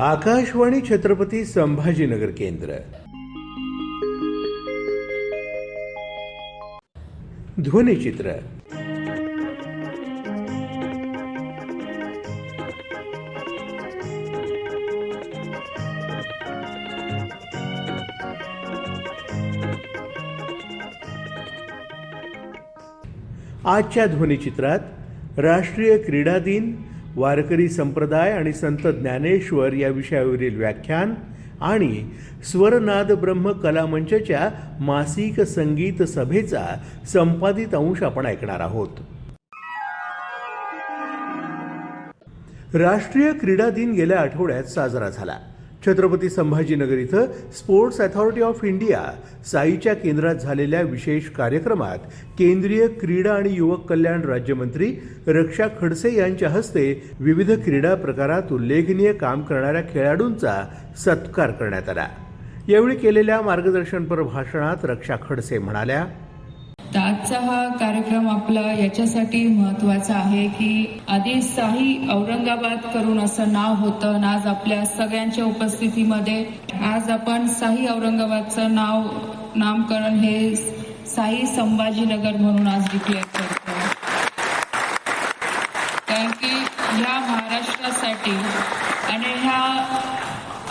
आकाशवाणी छत्रपती संभाजीनगर केंद्र. ध्वनिचित्र आजच्या ध्वनिचित्रात राष्ट्रीय क्रीडा दिन वारकरी संप्रदाय आणि संत ज्ञानेश्वर या विषयावरील व्याख्यान आणि स्वरनाद ब्रह्म कलामंचच्या मासिक संगीत सभेचा संपादित अंश आपण ऐकणार आहोत. राष्ट्रीय क्रीडा दिन गेल्या आठवड्यात साजरा झाला. छत्रपती संभाजीनगर इथं स्पोर्ट्स अथॉरिटी ऑफ इंडिया साईच्या केंद्रात झालेल्या विशेष कार्यक्रमात केंद्रीय क्रीडा आणि युवक कल्याण राज्यमंत्री रक्षा खडसे यांच्या हस्ते विविध क्रीडा प्रकारात उल्लेखनीय काम करणाऱ्या खेळाडूंचा सत्कार करण्यात आला. यावेळी केलेल्या मार्गदर्शनपर भाषणात रक्षा खडसे म्हणाल्या तर आजचा हा कार्यक्रम आपला याच्यासाठी महत्त्वाचा आहे की आधी साई औरंगाबाद करून असं नाव होतं आणि आज आपल्या सगळ्यांच्या उपस्थितीमध्ये आज आपण साई औरंगाबादचं नाव नामकरण हे साई संभाजीनगर म्हणून आज डिक्लेअर करतो कारण की ह्या महाराष्ट्रासाठी आणि ह्या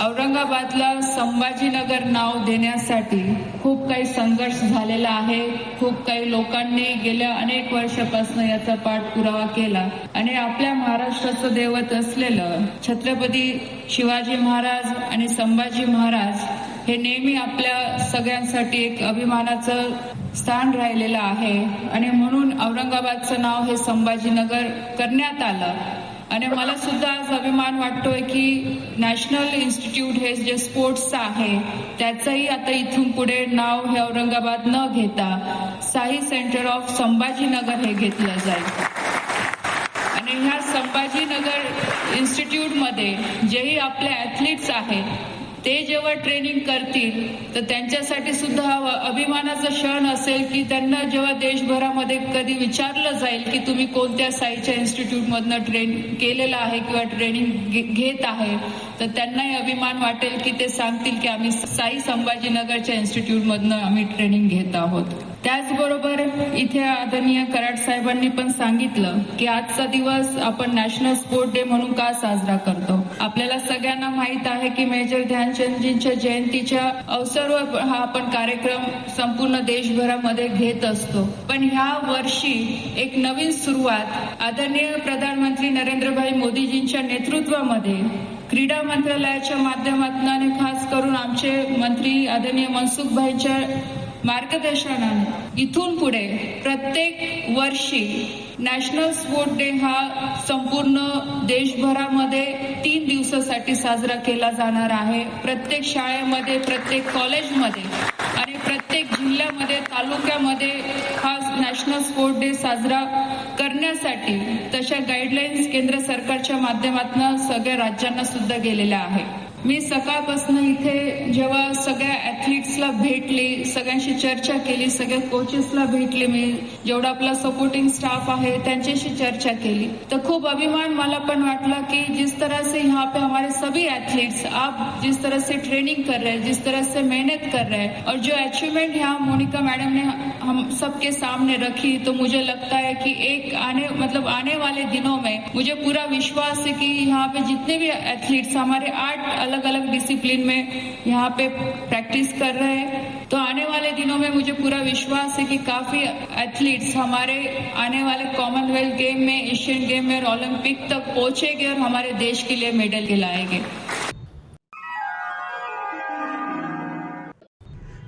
औरंगाबादला संभाजीनगर नाव देण्यासाठी खूप काही संघर्ष झालेला आहे. खूप काही लोकांनी गेल्या अनेक वर्षापासून याचा पाठपुरावा केला. आणि आपल्या महाराष्ट्राचं दैवत असलेलं छत्रपती शिवाजी महाराज आणि संभाजी महाराज हे नेहमी आपल्या सगळ्यांसाठी एक अभिमानाचं स्थान राहिलेलं आहे. आणि म्हणून औरंगाबादचं नाव हे संभाजीनगर करण्यात आलं. आणि मला सुद्धा आज अभिमान वाटतोय की नॅशनल इन्स्टिट्यूट हे जे स्पोर्ट्सचं आहे त्याचंही आता इथून पुढे नाव हे औरंगाबाद न घेता साई सेंटर ऑफ संभाजीनगर हे घेतलं जाईल. आणि ह्या संभाजीनगर इन्स्टिट्यूटमध्ये जेही आपले ऍथलीट्स आहेत ते जेव्हा ट्रेनिंग करतील तर त्यांच्यासाठी सुद्धा हा अभिमानाचा क्षण असेल की त्यांना जेव्हा देशभरामध्ये कधी विचारलं जाईल की तुम्ही कोणत्या साईच्या इन्स्टिट्यूटमधनं ट्रेन केलेलं आहे किंवा ट्रेनिंग घे- घेत आहे तर त्यांनाही अभिमान वाटेल की ते सांगतील की आम्ही साई संभाजीनगरच्या इन्स्टिट्यूटमधनं आम्ही ट्रेनिंग घेत आहोत. त्याचबरोबर इथे आदरणीय कराड साहेबांनी पण सांगितलं की आजचा दिवस आपण नॅशनल स्पोर्ट डे म्हणून का साजरा करतो? आपल्याला सगळ्यांना माहीत आहे की मेजर ध्यानचंदजींच्या जयंतीच्या अवसरवर हा आपण कार्यक्रम संपूर्ण देशभरामध्ये घेत असतो. पण ह्या वर्षी एक नवीन सुरुवात आदरणीय प्रधानमंत्री नरेंद्रभाई मोदीजींच्या नेतृत्वामध्ये क्रीडा मंत्रालयाच्या माध्यमातून आणि खास करून आमचे मंत्री आदरणीय मनसुखभाईच्या मार्गदर्शनाने. इथून पुढे प्रत्येक वर्षी नॅशनल स्पोर्ट डे हा संपूर्ण देशभरामध्ये तीन दिवसासाठी साजरा केला जाणार आहे. प्रत्येक शाळेमध्ये प्रत्येक कॉलेजमध्ये आणि प्रत्येक जिल्ह्यामध्ये तालुक्यामध्ये हा नॅशनल स्पोर्ट डे साजरा करण्यासाठी तशा गाईडलाईन्स केंद्र सरकारच्या माध्यमातून सगळ्या राज्यांना सुद्धा गेलेल्या आहे मी सकाळपासून इथे जेव्हा सगळ्या ऍथलीट्सला भेटली सगळ्यांशी चर्चा केली सगळ्या कोचेसला भेटले मी जेवढा आपला सपोर्टिंग स्टाफ आहे त्यांच्याशी चर्चा केली. तर खूब अभिमान मला पण वाटला कि जिस तरह से यहाँ पे हमारे सभी एथलीट्स आप जिस तरह से ट्रेनिंग कर रहे हैं, जिस तरह से मेहनत कर रहे हैं, और जो अचीवमेंट यहाँ मोनिका मैडम ने हम सबके सामने रखी तो मुझे लगता है कि एक आने मतलब आने वाले दिनों में मुझे पूरा विश्वास है कि यहाँ पे जितने भी एथलीट्स हमारे आठ अलग अलग अलग डिसिप्लिन में यहाँ पे प्रैक्टिस कर रहे हैं। तो आने वाले दिनों में मुझे पूरा विश्वास है कि काफी एथलीट्स हमारे आने वाले कॉमनवेल्थ गेम में एशियन गेम में और ओलंपिक तक पहुंचेंगे और हमारे देश के लिए मेडल दिलाएंगे।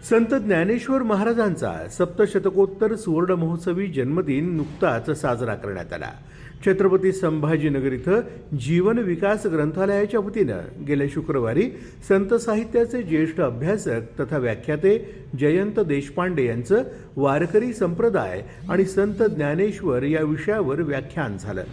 संत ज्ञानेश्वर महाराजांचा सप्तशतकोत्तर सुवर्ण महोत्सवी जन्मदिन नुकताच साजरा करण्यात आला. छत्रपती संभाजीनगर इथं जीवन विकास ग्रंथालयाच्या वतीनं गेल्या शुक्रवारी संत साहित्याचे ज्येष्ठ अभ्यासक तथा व्याख्याते जयंत देशपांडे यांचं वारकरी संप्रदाय आणि संत ज्ञानेश्वर या विषयावर व्याख्यान झालं.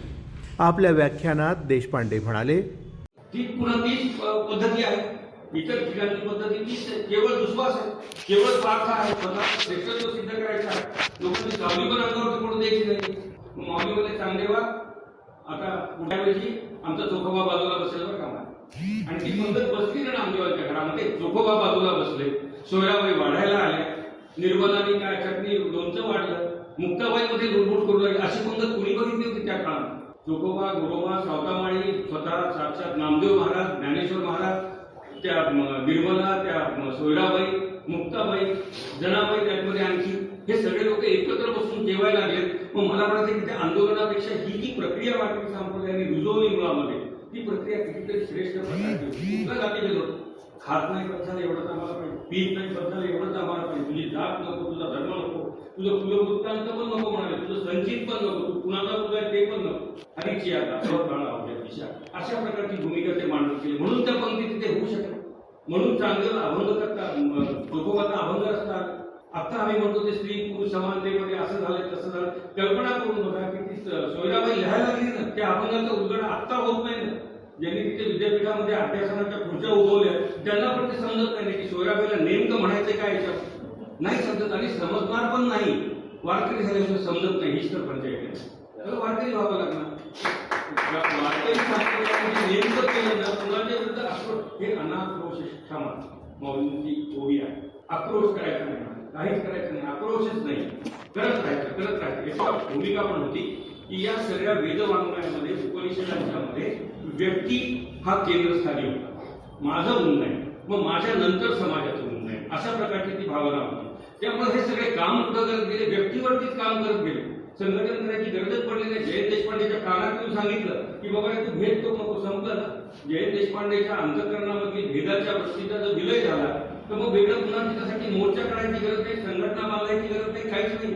आपल्या व्याख्यानात देशपांडे म्हणाले पद्धती आहे. इतर ठिकाणी पद्धती तीच आहे केवळ विश्वास आहे. केवळ स्वार्थ आहे. स्वतः सिद्ध करायचा आहे. लोकांनी सावली पण अंगावरती पडून द्यायची नाही. मग चांगले वा आता पुढच्या वेळी आमचा चोखोबा बाजूला बसेल बरं का आणि ती पद्धत बसली ना नामदेवांच्या घरामध्ये चोखोबा बाजूला बसले. सोयाबाई वाढायला आल्या निर्मलाने काय चटणी लोणचं वाढलं. मुक्ताबाई मध्ये लुडबुड करू लागली. अशी पद्धत कुणी बघितली होती त्या काळात? चोखोबा गोरोबा सावतामाळी स्वतः साक्षात नामदेव महाराज ज्ञानेश्वर महाराज त्या निर्मला त्या सोयराबाई मुक्ताबाई जनाबाई त्यामध्ये आणखी हे सगळे लोक एकत्र बसून जेवायला लागले मग मला म्हणायचं की त्या आंदोलनापेक्षा ही जी प्रक्रिया वाटली संप्रदायाने रुजवली मुळामध्ये ती प्रक्रिया कितीतरी श्रेष्ठ प्रकारची होती. जाती गेलो खात नाही पद एवढंच आम्हाला पाहिजे. पीत नाही पद एवढंच आम्हाला पाहिजे. तुझी जात नको तुझा धर्म नको तुझं तुझं पण नको म्हणाले तुझं संचित पण नको तू कुणाला तुझा ते पण नको. हरीची आता दिशा. अशा प्रकारची भूमिका ते मांडून केली. म्हणून त्या पंक्ती तिथे होऊ शकत म्हणून चांगलं अभंग करतात. आता आम्ही म्हणतो ते स्त्री पुरुष समानतेमध्ये असं झालं तसं झालं. कल्पना करून बघा की ती सोयराबाई लिहायला लागली ना त्या अभंगाचं उलगडा आत्ता होत नाही ना. ज्यांनी तिथे विद्यापीठामध्ये अभ्यासनाच्या खुर्च्या उभवल्या त्यांना पण ते समजत नाही की सोयराबाईला नेमकं म्हणायचं काय याच्यात नाही समजत आणि समजणार पण नाही. वारकरी झाल्याशिवाय समजत नाही हीच तर पंचायत आहे. त्याला वारकरी व्हावं लागणार. वारकरी सांगितलं नेमकं केलं ना कुणाच्या विरुद्ध आक्रोश? हे अनाक्रोश क्षमा मौलींची ओवी आहे. आक्रोश करायचा नाही काहीच करायचं नाही आक्रोशच नाही. करत राहायचं करत राहायचं. याची भूमिका पण होती की या सगळ्या वेदवाङ्मयामध्ये उपनिषदांच्या मध्ये व्यक्ती हा केंद्रस्थानी होता. माझं म्हणणं आहे. मग माझ्या नंतर समाजाचं म्हणणं आहे. अशा प्रकारची ती भावना होती. त्यामुळे हे सगळे काम कुठं करत गेले? व्यक्तीवरतीच काम करत गेले. संघटन करायची गरजच पडली नाही. जयंत देशपांडेच्या कानात येऊन सांगितलं की बाबा तू भेद तो नको संपलं जयंत देशपांडेच्या अंतकरणामधील भेदाच्या वृत्तीचा जो विलय झाला तर मग वेगळं पुन्हा त्याच्यासाठी मोर्चा करायची गरज नाही संघटना बांधायची गरज नाही काहीच नाही.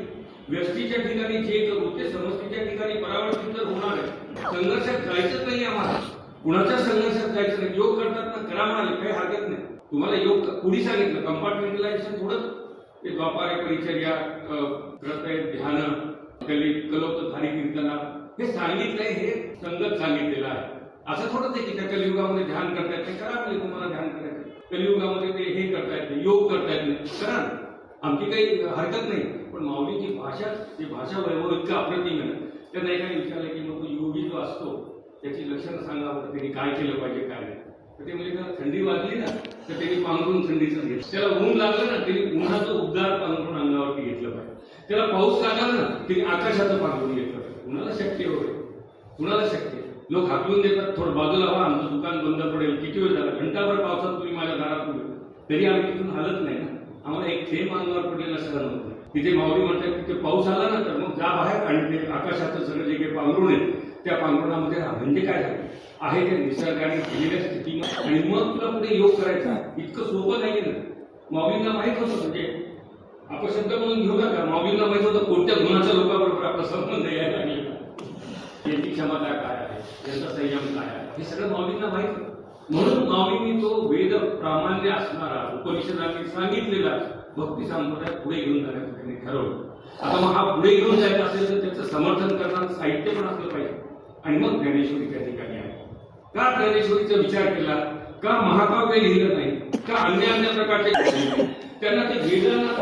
व्यस्तीच्या ठिकाणी जे करू ते समष्टीच्या ठिकाणी परावर्तित तर होणार आहे. संघर्षात जायचंच नाही आम्हाला. कुणाच्या संघर्षात जायचं नाही. योग करतात ना करा म्हणाले काही हरकत नाही. तुम्हाला योग कुणी सांगितलं? कंपार्टमेंटलायझेशन थोडं ते द्वापारे परिचर्या प्रतय ध्यान कली कलोपधारी कीर्तना हे सांगितलंय हे संगत सांगितलेलं आहे. असं थोडंच आहे की त्या कलियुगामध्ये ध्यान करता येत नाही करा म्हणजे तुम्हाला ध्यान करायचं. कलियुगामध्ये ते हे करता येत नाही योग करता येत नाही. कारण आमची काही हरकत नाही पण माऊलीची भाषा ती भाषा वैभव इतकं अप्रतिम आहे त्यांना एकाने विचारलं की मग तो योगी जो असतो त्याची लक्षणं सांगा बरं त्यांनी काय केलं पाहिजे काय नाही. तर ते म्हणजे का थंडी वाजली ना तर त्यांनी पांघरून थंडीचं घेतलं. त्याला ऊन लागलं ना त्यांनी उन्हाचं उद्गार पांघरून अंगावरती घेतलं पाहिजे. त्याला पाऊस लागला ना त्यांनी आकाशाचं पांघरून घेतलं पाहिजे. कुणाला शक्य होय कुणाला शक्य. आहे? लोक हाकलून देतात थोडं बाजूला व्हा आमचं दुकान बंद पडेल किती वेळ झाला? घंटाभर पावसात तुम्ही माझ्या दारात उभे तरी आम्ही तिथून हलत नाही ना. आम्हाला एक थेंब अंगावर पडलेला सगळं नव्हतं तिथे माऊली म्हणतात तिथे पाऊस आला ना तर मग जा बाहेर आणि ते आकाशाचं सगळं जे काही पांघरुण आहे त्या पांघरुणामध्ये म्हणजे काय झालं? आहे ते निसर्गाने दिलेल्या स्थितीमध्ये आणि मग तुला पुढे योग करायचा? इतकं सोपं नाही ना. माऊलींना माहीत होतं म्हणजे अपशब्द म्हणून घेऊ नका. माऊलींना माहीत होतं कोणत्या गुणाच्या लोकांबरोबर आपला संबंध यायला लागेल. त्यांची क्षमता काय आहे त्यांचा संयम काय आहे हे सगळं माऊलींना माहीत म्हणून माऊलींनी तो वेद प्रामाण्य असणारा उपनिषदांनी सांगितलेला भक्ती संप्रदाय पुढे घेऊन जाण्याचं त्यांनी ठरवलं आता मग हा पुढे घेऊन जायचा असेल तर त्याचं समर्थन करणारं साहित्य पण असलं पाहिजे आणि मग ज्ञानेश्वरी त्या ठिकाणी आहे का ज्ञानेश्वरीचा विचार केला का महाकाव्य लिहिलं नाही का अन्य अन्य प्रकारचे त्यांना ते वेदांना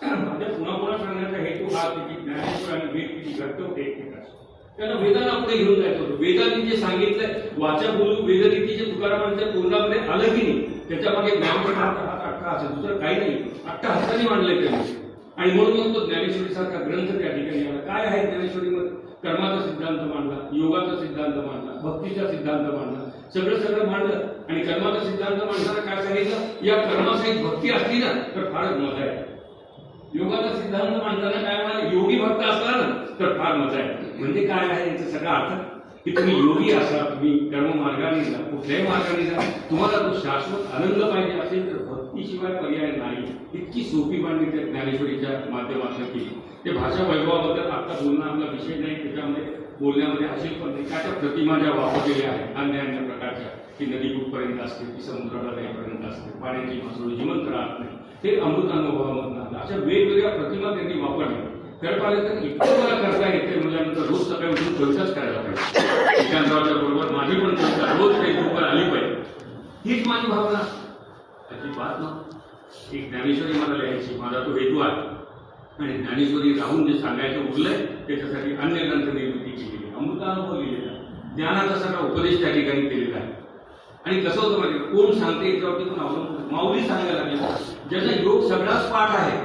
काय माझ्या पुन्हा पुन्हा सांगण्याचा हेतू हा की ज्ञानेश्वर आणि वेद किती घट्ट होते त्यांना वेदांना पुढे घेऊन जायचं वेदांनी जे सांगितलंय वाचा बोलू वेदनीती जे तुकारामांच्या पूर्णामध्ये आलं की नाही त्याच्यामागे ज्ञानेश्वराचा हात अट्टा असेल. दुसरं काही नाही. अट्टा हाताने मांडलंय त्यांनी. आणि म्हणून मग तो ज्ञानेश्वरी सारखा ग्रंथ त्या ठिकाणी आला. काय आहे ज्ञानेश्वरीमध्ये? कर्माचा सिद्धांत मांडला योगाचा सिद्धांत मांडला भक्तीचा सिद्धांत मांडला. सगळं सगळं मांडलं आणि कर्माचा सिद्धांत मांडताना काय सांगितलं? या कर्मासहित भक्ती असली ना तर फारच मजा आहे योगाचा सिद्धांत मांडताना काय म्हणाला? योगी भक्त असला ना तर फार मजा आहे म्हणजे काय आहे याचा सगळा अर्थ? की तुम्ही योगी असा तुम्ही कर्ममार्गाने जा कुठल्याही मार्गाने जा तुम्हाला तो शाश्वत आनंद पाहिजे असेल तर भक्तीशिवाय पर्याय नाही. इतकी सोपी मांडणी त्या ज्ञानेश्वरीच्या माध्यमातून केली. ते भाषा वैभवाबद्दल आता बोलणं आपला विषय नाही त्याच्यामध्ये बोलण्यामध्ये असेल पण नाही. काय त्या प्रतिमा ज्या वापरलेल्या आहेत अन्य अन्य प्रकारच्या की नदी कुठपर्यंत असते समुद्राला जाईपर्यंत असते पाण्याची मासोळी जिवंत राहत नाही. हे अमृत अनुभवामधून आलं. अशा वेगवेगळ्या प्रतिमा त्यांनी वापरल्या. तर इतकं मला करता येते म्हटल्यानंतर रोज सकाळी उठून कविताच करायला पाहिजे. एकांतराच्या बरोबर माझी पण कविता रोज फेसबुकवर आली पाहिजे. हीच माझी भावना. त्याची बात ना एक ज्ञानेश्वरी मला लिहायची माझा तो हेतू आहे. आणि ज्ञानेश्वरी राहून जे सांगायचं उरलंय त्याच्यासाठी अन्य ग्रंथ निर्मिती केलेली अमृतानुभव लिहिलेला ज्ञानाचा सगळा उपदेश त्या ठिकाणी केलेला आहे. आणि कसं होतं माहिती कोण सांगते याच्यावरती पण अवलंबून माऊली सांगायला लागली. ज्याचा योग सगळाच पाठ आहे.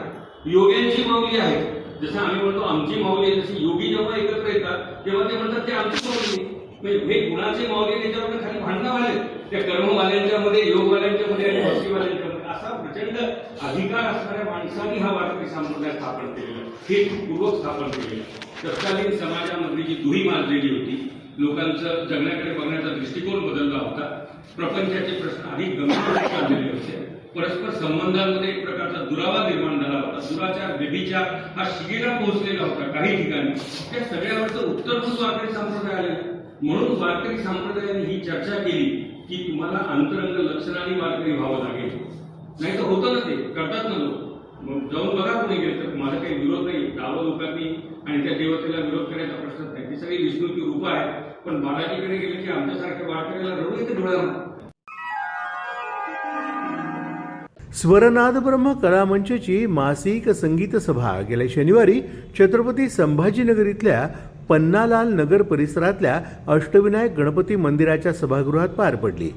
योग्यांची माऊली आहे जसं आम्ही म्हणतो आमची माऊली जशी योगी जेव्हा एकत्र येतात तेव्हा ते म्हणतात ते आमची माऊली म्हणजे हे गुणाचे माऊली त्याच्यावर खाली भांडणं वाले त्या कर्मवाल्यांच्या मध्ये योगवाल्यांच्या मध्ये आणि भक्तीवाल्यांच्या मध्ये असा प्रचंड अधिकार असणाऱ्या माणसांनी हा वारकरी संप्रदाय स्थापन केलेला हे पूर्वक स्थापन केलेलं तत्कालीन समाजामधली जी दुही माजलेली होती लोकांचं जगण्याकडे बघण्याचा दृष्टिकोन बदलला होता. प्रपंचाचे प्रश्न अधिक गंभीर चाललेले होते. परस्पर संबंधांमध्ये एक प्रकारचा दुरावा निर्माण झाला होता. दुराचार व्यभिचार हा शिगेला पोहोचलेला होता काही ठिकाणी. त्या सगळ्यावरचं उत्तर म्हणून वारकरी संप्रदाय आले. म्हणून वारकरी संप्रदायाने ही चर्चा केली की तुम्हाला अंतरंग लक्षणाने वारकरी व्हावं लागेल. नाही तर होतं ना ते? करतात ना लोक. मग जाऊन बघा कोणी गेलं तर. माझा काही विरोध नाही. गावं लोकांनी आणि त्या देवतेला विरोध करायचा प्रश्नच नाही. ती सगळी विष्णूची रूप आहे पण बालाजीकडे गेले की आमच्यासारख्या वारकऱ्याला रडू येते डोळ्यावर. स्वरनाद ब्रह्म कलामंचची मासिक संगीत सभा गेल्या शनिवारी छत्रपती संभाजीनगर इथल्या पन्नालाल नगर परिसरातल्या अष्टविनायक गणपती मंदिराच्या सभागृहात पार पडली.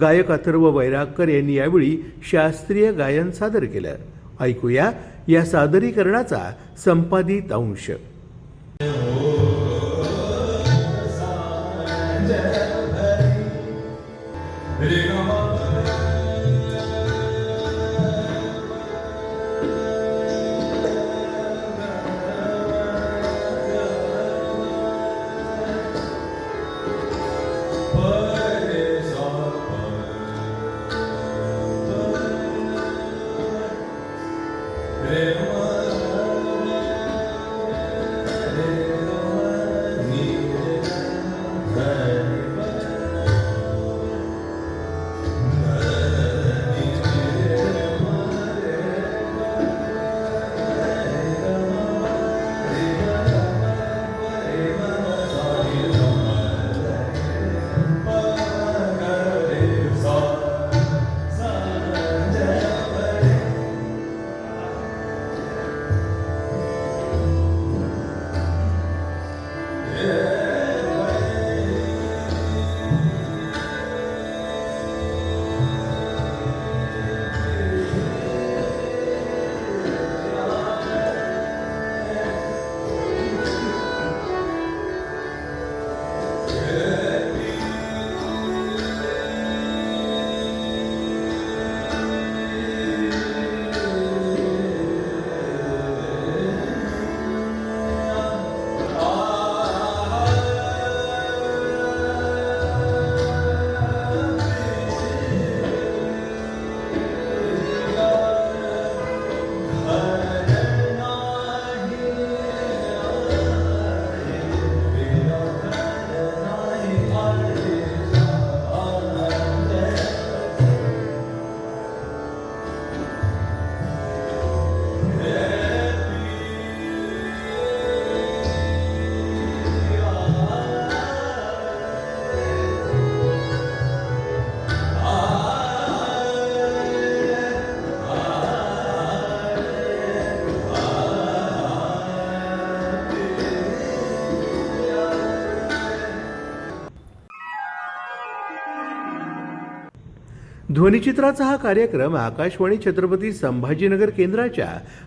गायक अथर्व वैरागकर यांनी यावेळी शास्त्रीय गायन सादर केलं. ऐकूया या सादरीकरणाचा संपादित अंश. ध्वनिचित्राचा हा कार्यक्रम आकाशवाणी छत्रपती संभाजीनगर केंद्राच्या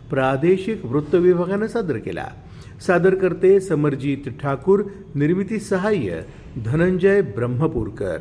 प्रादेशिक वृत्त विभागानं सादर केला. सादर करते ठाकूर निर्मिती सहाय्य धनंजय ब्रह्मपूरकर.